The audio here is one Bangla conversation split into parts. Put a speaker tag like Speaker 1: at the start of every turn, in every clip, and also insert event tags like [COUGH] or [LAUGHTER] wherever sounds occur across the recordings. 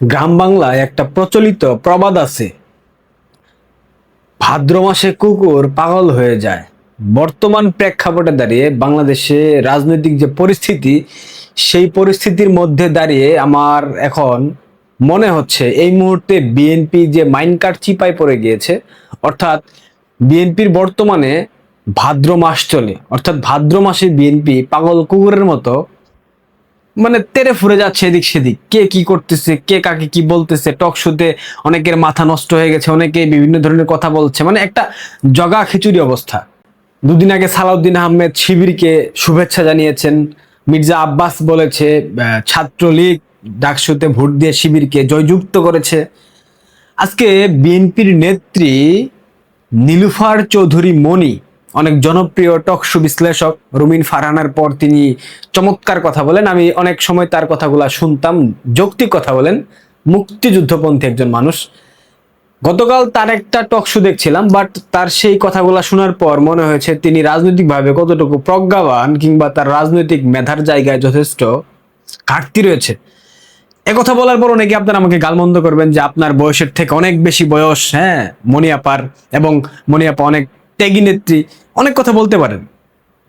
Speaker 1: গ্রাম বাংলায় একটা প্রচলিত প্রবাদ আছে। ভাদ্র মাসে কুকুর পাগল হয়ে যায়। বর্তমান প্রেক্ষাপটে দাঁড়িয়ে বাংলাদেশে রাজনৈতিক যে পরিস্থিতি, সেই পরিস্থিতির মধ্যে দাঁড়িয়ে আমার এখন মনে হচ্ছে এই মুহূর্তে বিএনপি যে মাইন কার্ড চিপায় পড়ে গিয়েছে, অর্থাৎ বিএনপির বর্তমানে ভাদ্র মাস চলে। অর্থাৎ ভাদ্র মাসে বিএনপি পাগল কুকুরের মতো মানে তেরে ফুরে যাচ্ছে এদিক সেদিক। কে কি করতেছে, কে কাকে কি বলতেছে, টক শোতে অনেকের মাথা নষ্ট হয়ে গেছে, অনেকে বিভিন্ন ধরনের কথা বলছে। মানে একটা জগা খিচুড়ি অবস্থা। দুদিন আগে সালাউদ্দিন আহমেদ শিবিরকে শুভেচ্ছা জানিয়েছেন। মির্জা আব্বাস বলেছে ছাত্রলীগ ডাকসুতে ভোট দিয়ে শিবিরকে জয়যুক্ত করেছে। আজকে বিএনপির নেত্রী নীলুফার চৌধুরী মনি অনেক জনপ্রিয় টকশো বিশ্লেষক রুমিন ফারহানার পর তিনি চমৎকার কথা বলেন। আমি অনেক সময় তার কথাগুলা শুনতাম, যৌক্তিক কথা বলেন। মুক্তিযুদ্ধপন্থী একজন মানুষ। গতকাল তার একটা টকশো দেখছিলাম, বাট তার সেই কথাগুলো শোনার পর মনে হয়েছে তিনি রাজনৈতিকভাবে কতটুকু প্রজ্ঞাবান কিংবা তার রাজনৈতিক মেধার জায়গায় যথেষ্ট ঘাটতি রয়েছে। একথা বলার পর অনেকে আপনারা আমাকে গালমন্দ করবেন যে আপনার বয়সের থেকে অনেক বেশি বয়স হ্যাঁ মনিয়াপার এবং মনিয়াপা অনেক ত্যাগী নেত্রী, অনেক কথা বলতে পারেন।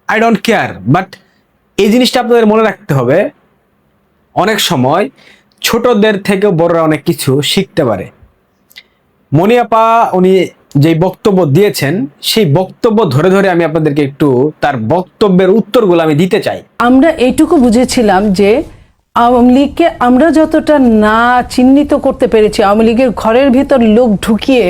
Speaker 1: আই ডোন্ট কেয়ার বাট এই জিনিসটা আপনাদের মনে রাখতে হবে, অনেক সময় ছোটদের থেকে বড়রা অনেক কিছু শিখতে পারে। মনিয়াপা উনি যে বক্তব্য দিয়েছেন, সেই বক্তব্য ধরে ধরে আমি আপনাদেরকে একটু তার বক্তব্যের উত্তরগুলো আমি দিতে চাই।
Speaker 2: আমরা এইটুকু বুঝেছিলাম যে আওয়ামী লীগকে আমরা যতটা না চিহ্নিত করতে পেরেছি, আওয়ামী লীগের ঘরের ভিতর লোক ঢুকিয়ে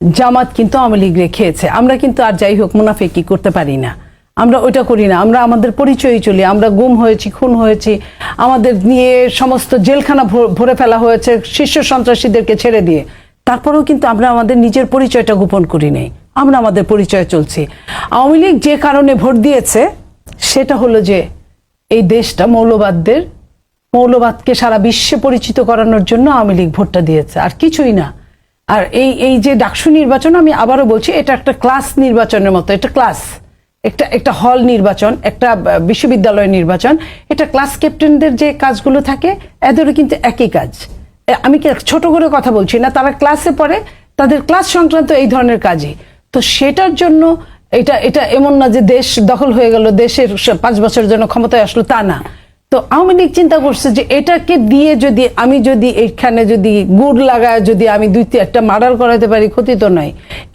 Speaker 2: জামাত কিন্তু আওয়ামী লীগ রেখেছে। আমরা কিন্তু আর যাই হোক মুনাফেকি করতে পারি না। আমরা ওইটা করি না। আমরা আমাদের পরিচয় চলি। আমরা গুম হয়েছি, খুন হয়েছি। আমাদের নিয়ে সমস্ত জেলখানা ভরে ফেলা হয়েছে শীর্ষ সন্ত্রাসীদেরকে ছেড়ে দিয়ে। তারপরেও কিন্তু আমরা আমাদের নিজের পরিচয়টা গোপন করি নাই। আমরা আমাদের পরিচয় চলছি। আওয়ামী লীগ যে কারণে ভোট দিয়েছে, সেটা হলো যে এই দেশটা মৌলবাদদের, মৌলবাদকে সারা বিশ্বে পরিচিত করানোর জন্য আওয়ামী লীগ ভোটটা দিয়েছে। আর কিছুই না। আর এই এই যে ডাকসু নির্বাচন, আমি আবারও বলছি, এটা একটা ক্লাস নির্বাচনের মতো, এটা ক্লাস। একটা একটা হল নির্বাচন, একটা বিশ্ববিদ্যালয় নির্বাচন। এটা ক্লাস ক্যাপ্টেনদের যে কাজগুলো থাকে, এদেরও কিন্তু একই কাজ। আমি ছোট করে কথা বলছি না? তারা ক্লাসে পড়ে, তাদের ক্লাস সংক্রান্ত এই ধরনের কাজই। তো সেটার জন্য এটা এটা এমন না যে দেশ দখল হয়ে গেল, দেশের পাঁচ বছরের জন্য ক্ষমতায় আসলো, তা না। তো আওয়ামী লীগ চিন্তা করছে যে এটাকে দিয়ে যদি আমি যদি এখানে যদি গুড় লাগায়, যদি আমি দুই একটা মার্ডার করাতে পারি, ক্ষতি তো নয়।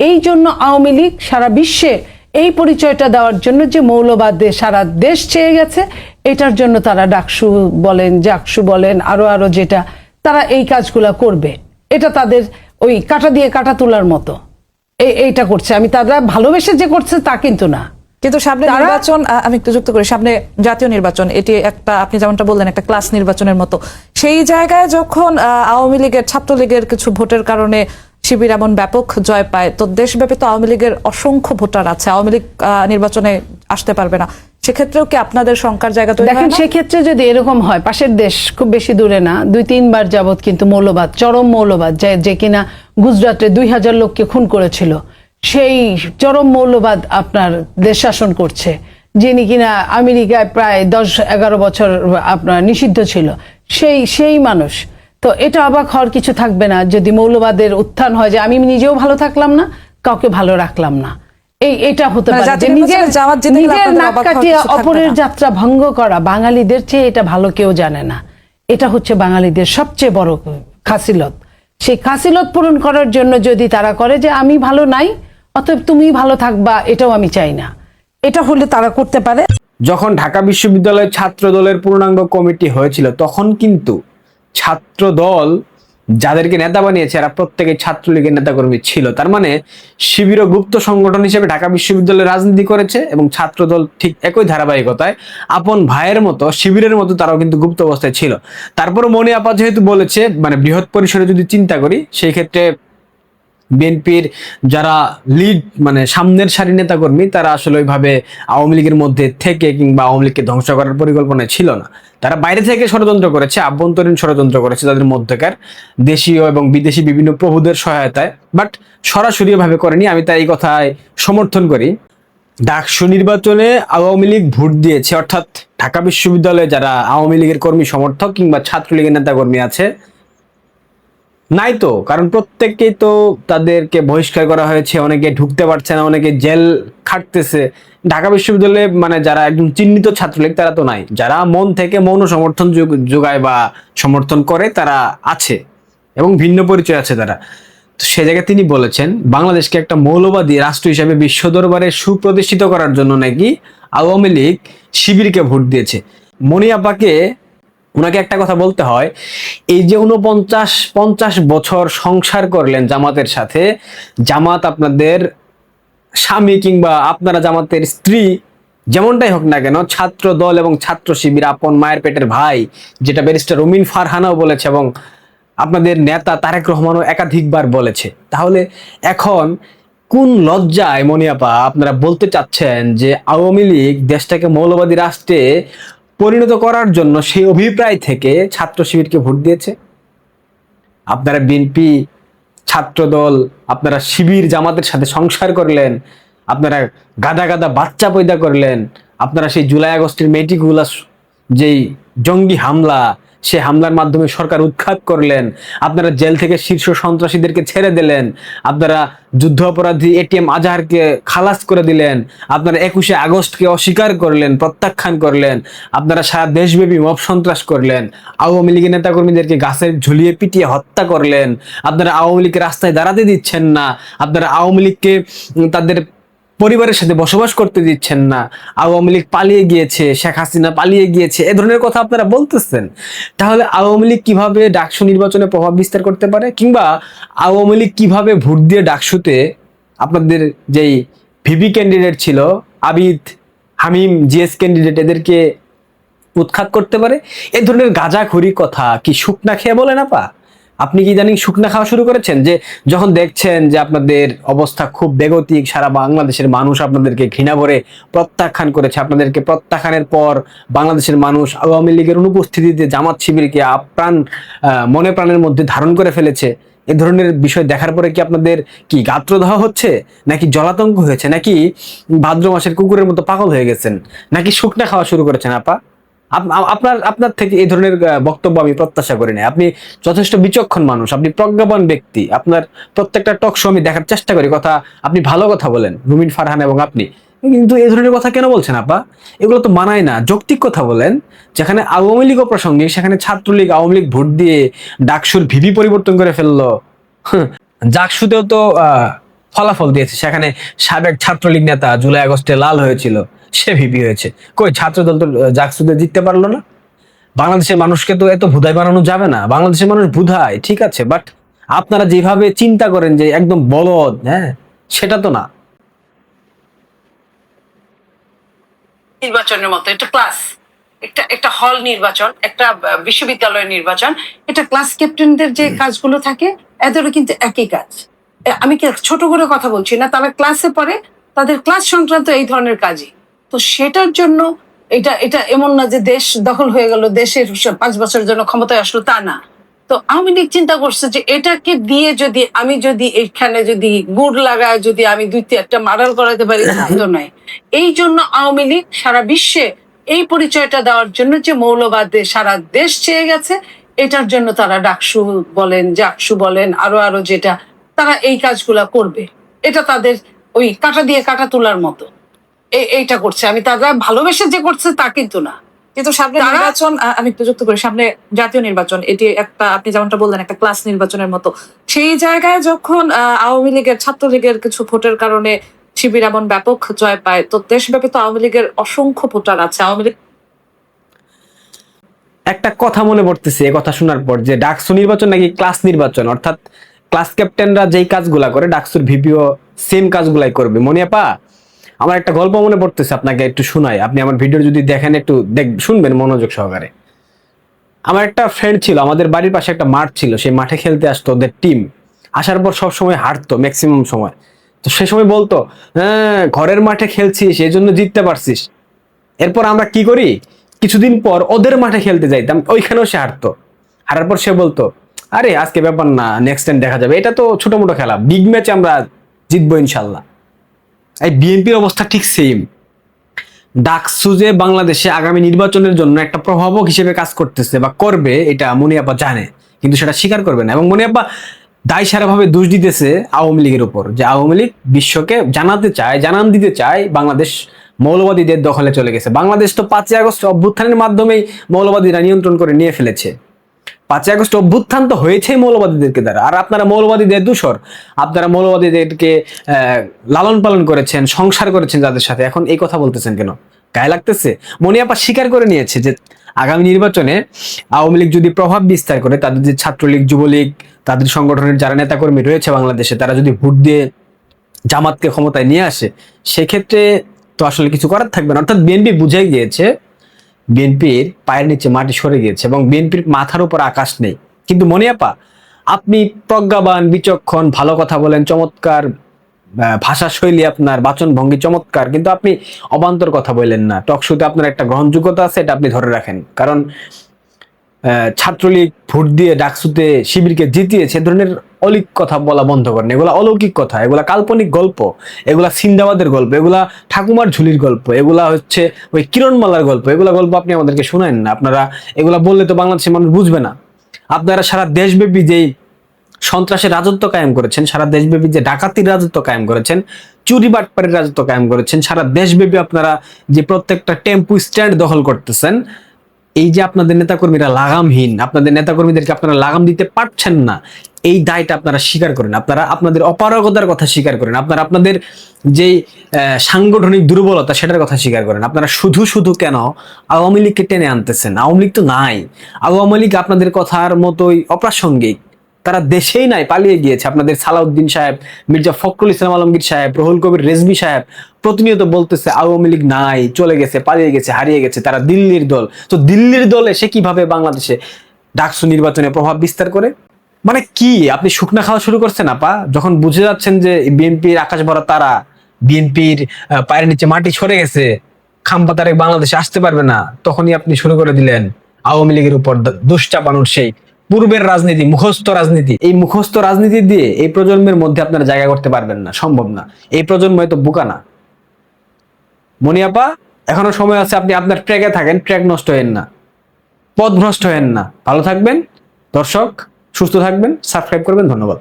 Speaker 2: এই জন্য আওয়ামী লীগ সারা বিশ্বে এই পরিচয়টা দেওয়ার জন্য যে মৌলবাদে সারা দেশ চেয়ে গেছে, এটার জন্য তারা ডাকসু বলেন, জাকসু বলেন, আরও আরও যেটা, তারা এই কাজগুলা করবে। এটা তাদের ওই কাটা দিয়ে কাটা তোলার মতো। এই এইটা করছে। আমি তারা ভালোবেসে যে করছে তা কিন্তু না।
Speaker 3: কিন্তু সামনে নির্বাচন আমি একটু যুক্ত করি সামনে জাতীয় নির্বাচন এটি একটা আপনি যেমনটা বললেন একটা ক্লাস নির্বাচনের মতো। সেই জায়গায় যখন আওয়ামী লীগের ছাত্রলীগের কিছু ভোটের কারণে শিবির এমন ব্যাপক জয় পায় তো দেশব্যাপী তো আওয়ামী লীগের অসংখ্য ভোটার আছে। আওয়ামী লীগ নির্বাচনে আসতে পারবে না। সেক্ষেত্রেও কি আপনাদের শঙ্কার জায়গা তৈরি
Speaker 2: দেখেন সেক্ষেত্রে যদি এরকম হয় পাশের দেশ খুব বেশি দূরে না দুই তিনবার যাবত কিন্তু মৌলবাদ চরম মৌলবাদ যে যে কিনা গুজরাটে দুই হাজার লোককে খুন করেছিল। সেই চরম মৌলবাদ আপনার দেশ শাসন করছে যিনি কিনা আমেরিকায় প্রায় দশ এগারো বছর আপনার নিষিদ্ধ ছিল সেই সেই মানুষ। তো এটা অবাক হওয়ার কিছু থাকবে না যদি মৌলবাদের উত্থান হয় যে আমি নিজেও ভালো থাকলাম না কাউকে ভালো রাখলাম না। এই এটা হতে
Speaker 3: মানে
Speaker 2: পারে নিজের নিজের নাক কাটিয়ে অপরের যাত্রা ভঙ্গ করা বাঙালিদের চেয়ে এটা ভালো কেউ জানে না। এটা হচ্ছে বাঙালিদের সবচেয়ে বড় খাসিলত। সেই খাসিলত পূরণ করার জন্য যদি তারা করে যে আমি ভালো নাই অতএব তুমি ভালো থাকবা, এটাও আমি চাই না। এটা হলে তারা করতে পারে।
Speaker 1: যখন ঢাকা বিশ্ববিদ্যালয়ের ছাত্র দলের পূর্ণাঙ্গ কমিটি হয়েছিল, তখন কিন্তু ছাত্র দল যাদেরকে নেতা বানিয়েছে, এরা প্রত্যেকে ছাত্রলীগের নেতাকর্মী ছিল। তার মানে শিবির গুপ্ত সংগঠন হিসেবে ঢাকা বিশ্ববিদ্যালয়ে রাজনীতি করেছে এবং ছাত্র দল ঠিক একই ধারাবাহিকতায় আপন ভাইয়ের মতো, শিবিরের মতো তারাও কিন্তু গুপ্ত অবস্থায় ছিল। তারপর মনে আপা যেহেতু বলেছে মানে বৃহৎ পরিসরে যদি চিন্তা করি, সেই ক্ষেত্রে বিএনপির যারা লিড মানে সামনের সারি নেতাকর্মী, তারা আসলে ওইভাবে আওয়ামী লীগের মধ্যে থেকে কিংবা আওয়ামী লীগকে ধ্বংস করার পরিকল্পনা ছিল না। তারা বাইরে থেকে ষড়যন্ত্র করেছে, আভ্যন্তরীণ ষড়যন্ত্র করেছে তাদের মধ্যকার। দেশীয় এবং বিদেশি বিভিন্ন প্রভুদের সহায়তায় বাট সরাসরি ভাবে করেনি, আমি তাই এই কথায় সমর্থন করি। ডাকসু নির্বাচনে আওয়ামী লীগ ভোট দিয়েছে, অর্থাৎ ঢাকা বিশ্ববিদ্যালয়ে যারা আওয়ামী লীগের কর্মী সমর্থক কিংবা ছাত্রলীগের নেতাকর্মী আছে নাই তো, কারণ প্রত্যেককেই তো তাদেরকে বহিষ্কার করা হয়েছে, অনেকে ঢুকতে পারছে না, অনেকে জেল খাটতেছে। ঢাকা বিশ্ববিদ্যালয়ে মানে যারা একদম চিহ্নিত ছাত্রলীগ, তারা তো নাই। যারা মন থেকে মৌন সমর্থন যোগায় বা সমর্থন করে, তারা আছে এবং ভিন্ন পরিচয় আছে তারা। তো সে জায়গায় তিনি বলেছেন, বাংলাদেশকে একটা মৌলবাদী রাষ্ট্র হিসেবে বিশ্ব দরবারে সুপ্রতিষ্ঠিত করার জন্য নাকি আওয়ামী লীগ শিবিরকে ভোট দিয়েছে। মনিয়াপাকে ওনাকে একটা কথা বলতে হয়, এই যে উনপঞ্চাশ পঞ্চাশ বছর সংসার করলেন জামাতের সাথে, জামাত আপনাদের স্বামী কিংবা আপনারা জামাতের স্ত্রী, যেমনটাই হোক না কেন ছাত্র দল এবং ছাত্র শিবির আপন মায়ের পেটের ভাই, যেটা ব্যারিস্টার রুমিন ফারহানাও বলেছে এবং আপনাদের নেতা তারেক রহমানও একাধিকবার বলেছে। তাহলে এখন কোন লজ্জায় মনিয়াপা, আপনারা বলতে চাচ্ছেন যে আওয়ামী লীগ দেশটাকে মৌলবাদী রাষ্ট্রে পরিণত করার জন্য সেই অভিপ্রায় থেকে ছাত্র শিবিরকে ভোট দিয়েছে। আপনারা বিএনপি ছাত্রদল, আপনারা শিবির জামাতের সাথে সংসার করলেন, আপনারা গাদা গাদা বাচ্চা পয়দা করলেন, আপনারা সেই জুলাই আগস্টের মেয়েটিগুলা, যেই জঙ্গি হামলা সে হামলার মাধ্যমে সরকার উৎখাত করলেন, আপনারা জেল থেকে শীর্ষ সন্ত্রাসীদেরকে ছেড়ে দিলেন, আপনারা যুদ্ধ অপরাধী এটিএম আজহারকে খালাস করে দিলেন, আপনারা একুশে আগস্টকে অস্বীকার করলেন, প্রত্যাখ্যান করলেন, আপনারা সারা দেশব্যাপী মব সন্ত্রাস করলেন, আওয়ামী লীগের নেতাকর্মীদেরকে গাছের ঝুলিয়ে পিটিয়ে হত্যা করলেন, আপনারা আওয়ামী লীগকে রাস্তায় দাঁড়াতে দিচ্ছেন না, আপনারা আওয়ামী লীগকে তাদের পরিবারের সাথে বসবাস করতে দিচ্ছেন না, আওয়ামী লীগ পালিয়ে গিয়েছে, শেখ হাসিনা পালিয়ে গিয়েছে, এ ধরনের কথা আপনারা বলতেছেন। তাহলে আওয়ামী লীগ কীভাবে ডাকসু নির্বাচনে প্রভাব বিস্তার করতে পারে? কিংবা আওয়ামী লীগ কীভাবে ভোট দিয়ে ডাকসুতে আপনাদের যেই ভিপি ক্যান্ডিডেট ছিল, আবিদ, হামিম, জিএস ক্যান্ডিডেট এদেরকে উৎখাত করতে পারে? এ ধরনের গাঁজাখুরি কথা কি শুকনা খেয়ে বলে না পা আপনি কি জানি শুকনা খাওয়া শুরু করেছেন? যে যখন দেখছেন যে আপনাদের অবস্থা খুব বেগতিক, সারা বাংলাদেশের মানুষ আপনাদেরকে ঘৃণা ভরে প্রত্যাখ্যান করেছে, আপনাদেরকে প্রত্যাখ্যানের পর বাংলাদেশের মানুষ আওয়ামী লীগের অনুপস্থিতিতে জামাত শিবিরকে আপ্রাণ মনে প্রাণের মধ্যে ধারণ করে ফেলেছে। এ ধরনের বিষয় দেখার পরে কি আপনাদের কি গাত্র গাত্রদাহ হচ্ছে? নাকি জলাতঙ্ক হয়েছে? নাকি ভাদ্র মাসের কুকুরের মতো পাগল হয়ে গেছেন? নাকি শুকনা খাওয়া শুরু করেছেন, আপ- আপনার আপনার থেকে এই ধরনের বক্তব্য আমি প্রত্যাশা করি না আপনি যথেষ্ট বিচক্ষণ মানুষ আপনি প্রজ্ঞাবান ব্যক্তি। আপনার প্রত্যেকটা টক শো আমি দেখার চেষ্টা করি কথা আপনি ভালো কথা বলেন রুমিন ফারহান এবং আপনি। কিন্তু এই ধরনের কথা কেন বলছেন আপা? এগুলো তো মানায় না। যৌক্তিক কথা বলেন যেখানে আওয়ামী লীগও প্রসঙ্গে সেখানে ছাত্রলীগ আওয়ামী লীগ ভোট দিয়ে ডাকসুর ভিভি পরিবর্তন করে ফেলল। হুঁ, জাকসুতেও তো ফলাফল দিয়েছে। সেখানে সাবেক ছাত্রলীগ নেতা জুলাই আগস্টে লাল হয়েছিল। সে ভিপি হয়েছে। কই ছাত্রদল তো আহ, জাকসুতে জিততে পারল না। বাংলাদেশের মানুষকে তো এত ভুধাই বানানো যাবে না। বাংলাদেশের মানুষ ভুধায় ঠিক আছে বাট আপনারা যেভাবে চিন্তা করেন যে একদম বলদ হ্যাঁ সেটা তো না।
Speaker 4: নির্বাচনের মতো এটা ক্লাস একটা একটা হল নির্বাচন একটা আহ, বিশ্ববিদ্যালয়ের নির্বাচন এটা ক্লাস ক্যাপ্টেনদের যে কাজগুলো থাকে এদেরও কিন্তু একই কাজ। আমি কি ছোট করে কথা বলছি না? তারা ক্লাসে পড়ে তাদের ক্লাস সংক্রান্ত এই ধরনের কাজই। তো সেটার জন্য এটা এটা এমন না যে দেশ দখল হয়ে গেল দেশের পাঁচ বছরের জন্য ক্ষমতায় আসলো তা না। তো আওয়ামী লীগ চিন্তা করছে যে এটাকে দিয়ে যদি আমি যদি এখানে যদি গুড় লাগায় যদি আমি দুই একটা মার্ডার করাতে পারি তা তো [LAUGHS] নয়। এই জন্য আওয়ামী লীগ সারা বিশ্বে এই পরিচয়টা দেওয়ার জন্য যে মৌলবাদে সারা দেশ চেয়ে গেছে এটার জন্য তারা ডাকসু বলেন জাকসু বলেন আরও আরও যেটা তারা এই কাজগুলা করবে। এটা তাদের ওই কাটা দিয়ে কাটা তোলার মতো। এইটা করছে। আমি তারা ভালোবেসে যে করছে তা কিন্তু না।
Speaker 3: কিন্তু সামনে নির্বাচন আমি একটু যুক্ত করি সামনে জাতীয় নির্বাচন এটি একটা আপনি যেমনটা বললেন একটা ক্লাস নির্বাচনের মতো। সেই জায়গায় যখন আওয়ামী লীগের ছাত্রলীগের কিছু ভোটের কারণে শিবির এমন ব্যাপক জয় পায় তো দেশব্যাপী তো আওয়ামী লীগের অসংখ্য ভোটার আছে। আওয়ামী লীগ
Speaker 1: একটা কথা মনে পড়তেছে এই কথা শোনার পর যে ডাকসু নির্বাচন নাকি ক্লাস নির্বাচন? অর্থাৎ ক্লাস ক্যাপ্টেনরা যেই কাজগুলা করে ডাকসুর ভিপিও সেম কাজগুলাই করবে। মনিয়াপা আমার একটা গল্প মনে পড়তেছে আপনাকে একটু শোনাই। আপনি আমার ভিডিও যদি দেখেন একটু দেখ, শুনবেন মনোযোগ সহকারে। আমার একটা ফ্রেন্ড ছিল, আমাদের বাড়ির পাশে একটা মাঠ ছিল, সেই মাঠে খেলতে আসতো ওদের টিম আসার পর সব সময় হারতো ম্যাক্সিমাম সময়। তো সে সময় বলতো হ্যাঁ ঘরের মাঠে খেলছিস এই জন্য জিততে পারছিস। এরপর আমরা কি করি? কিছুদিন পর ওদের মাঠে খেলতে যাইতাম, ওইখানেও সে হারতো। হারার পর সে বলতো, আরে, আজকে ব্যাপার না নেক্সট টাইম দেখা যাবে। এটা তো ছোট মোটো খেলা বিগ ম্যাচে আমরা জিতবো ইনশাল্লাহ। এই বিএনপির অবস্থা ঠিক সেম ডাকসু যে বাংলাদেশে আগামী নির্বাচনের জন্য একটা প্রভাবক হিসেবে কাজ করতেছে বা করবে, এটা মুনিয়াপা জানে, কিন্তু সেটা স্বীকার করবে না। এবং মনে আব্বা দায় সারাভাবে দোষ দিতেছে আওয়ামী লীগের উপর, যে আওয়ামী লীগ বিশ্বকে জানাতে চায়, জানান দিতে চায়, বাংলাদেশ মৌলবাদীদের দখলে চলে গেছে। বাংলাদেশ তো পাঁচই আগস্ট অভ্যুত্থানের মাধ্যমেই মৌলবাদীরা নিয়ন্ত্রণ করে নিয়ে ফেলেছে। পাঁচই আগস্ট অভ্যুত্থান তো হয়েছেই মৌলবাদীদেরকে দ্বারা। আর আপনারা মৌলবাদীদের দূষর। আপনারা মৌলবাদীদেরকে লালন পালন করেছেন, সংসার করেছেন যাদের সাথে। এখন এই কথা বলতেছেন কেন? গায়ে লাগতেছে? মনিয়াপা স্বীকার করে নিয়েছে যে আগামী নির্বাচনে আওয়ামী লীগ যদি প্রভাব বিস্তার করে, তাদের যে ছাত্রলীগ, যুবলীগ, তাদের সংগঠনের যারা নেতাকর্মী রয়েছে বাংলাদেশে, তারা যদি ভোট দিয়ে জামাতকে ক্ষমতায় নিয়ে আসে, সেক্ষেত্রে তো আসলে কিছু করার থাকবে না। অর্থাৎ বিএনপি বুঝাই গিয়েছে বিএনপির পায়ের নিচে মাটি সরে গিয়েছে এবং বিএনপির মাথার উপর আকাশ নেই। কিন্তু মনে আপা, আপনি প্রজ্ঞাবান, বিচক্ষণ, ভালো কথা বলেন, চমৎকার ভাষা শৈলী আপনার বাচন ভঙ্গি চমৎকার, কিন্তু আপনি অবান্তর কথা বললেন না। টকশুতে আপনার একটা গ্রহণযোগ্যতা আছে, এটা আপনি ধরে রাখেন। কারণ ছাত্রলীগ ভোট দিয়ে ডাকসুতে শিবিরকে জিতিয়েছে ধরনের অলিক কথা বলা বন্ধ করেন। এগুলা অলৌকিক কথা, এগুলা কাল্পনিক গল্প, এগুলা সিন্দাবাদের গল্প, এগুলা ঠাকুমার ঝুলির গল্প, এগুলা হচ্ছে ওই কিরণমালার গল্প, এগুলা গল্প আপনি আমাদেরকে শোনেন না। আপনারা এগুলা বললে তো বাংলাদেশের মানুষ বুঝবে না। আপনারা সারা দেশব্যাপী যেই সন্ত্রাসের রাজত্ব কায়েম করেছেন, সারা দেশব্যাপী যে ডাকাতির রাজত্ব কায়েম করেছেন, চুরি বাটপাড়ির রাজত্ব কায়েম করেছেন, সারা দেশব্যাপী আপনারা যে প্রত্যেকটা টেম্পু স্ট্যান্ড দখল করতেছেন এই যে আপনাদের নেতাকর্মীরা লাগামহীন, আপনাদের নেতাকর্মীদেরকে আপনারা লাগাম দিতে পারছেন না, এই দায়টা আপনারা স্বীকার করেন। আপনারা আপনাদের অপারগতার কথা স্বীকার করেন। আপনারা আপনাদের যে সাংগঠনিক দুর্বলতা সেটার কথা স্বীকার করেন। আপনারা শুধু শুধু কেন আওয়ামী লীগকে টেনে আনতেছেন? আওয়ামী লীগ তো নাই। আওয়ামী লীগ আপনাদের কথার মতোই অপ্রাসঙ্গিক। তারা দেশেই নাই, পালিয়ে গিয়েছে। আপনাদের সালাউদ্দিন সাহেব, মির্জা ফখরুল ইসলাম আলমগীর সাহেব, রহুল কবির রেজবি সাহেব প্রতিনিয়ত বলতেছে, আওয়ামী লীগ নাই, চলে গেছে, পালিয়ে গেছে, হারিয়ে গেছে, তারা দিল্লির দল। তো দিল্লির দলে সে কীভাবে বাংলাদেশে ডাকসু নির্বাচনে প্রভাব বিস্তার করে? মানে কি? আপনি শুকনা খাওয়া শুরু করছেন, আপা। যখন বুঝে যাচ্ছেন যে বিএনপির আকাশ ভরা তারা, বিএনপির পায়ের নিচে মাটি সরে গেছে খাম্পা তারেক বাংলাদেশে আসতে পারবে না, তখনই আপনি শুরু করে দিলেন, আওয়ামী লীগের উপর দ- দোষ চাপানোর সেই পূর্বের রাজনীতি, মুখস্থ রাজনীতি, এই মুখস্থ রাজনীতি দিয়ে এই প্রজন্মের মধ্যে আপনারা জায়গা করতে পারবেন না, সম্ভব না। এই প্রজন্ম এত বোকা না। মনিয়াপা, এখনও সময় আছে, আপনি আপনার ট্র্যাকে থাকেন, ট্র্যাক নষ্ট হেন না। পথ ভ্রষ্ট হেন না। ভালো থাকবেন। দর্শক, সুস্থ থাকবেন, সাবস্ক্রাইব করবেন। ধন্যবাদ।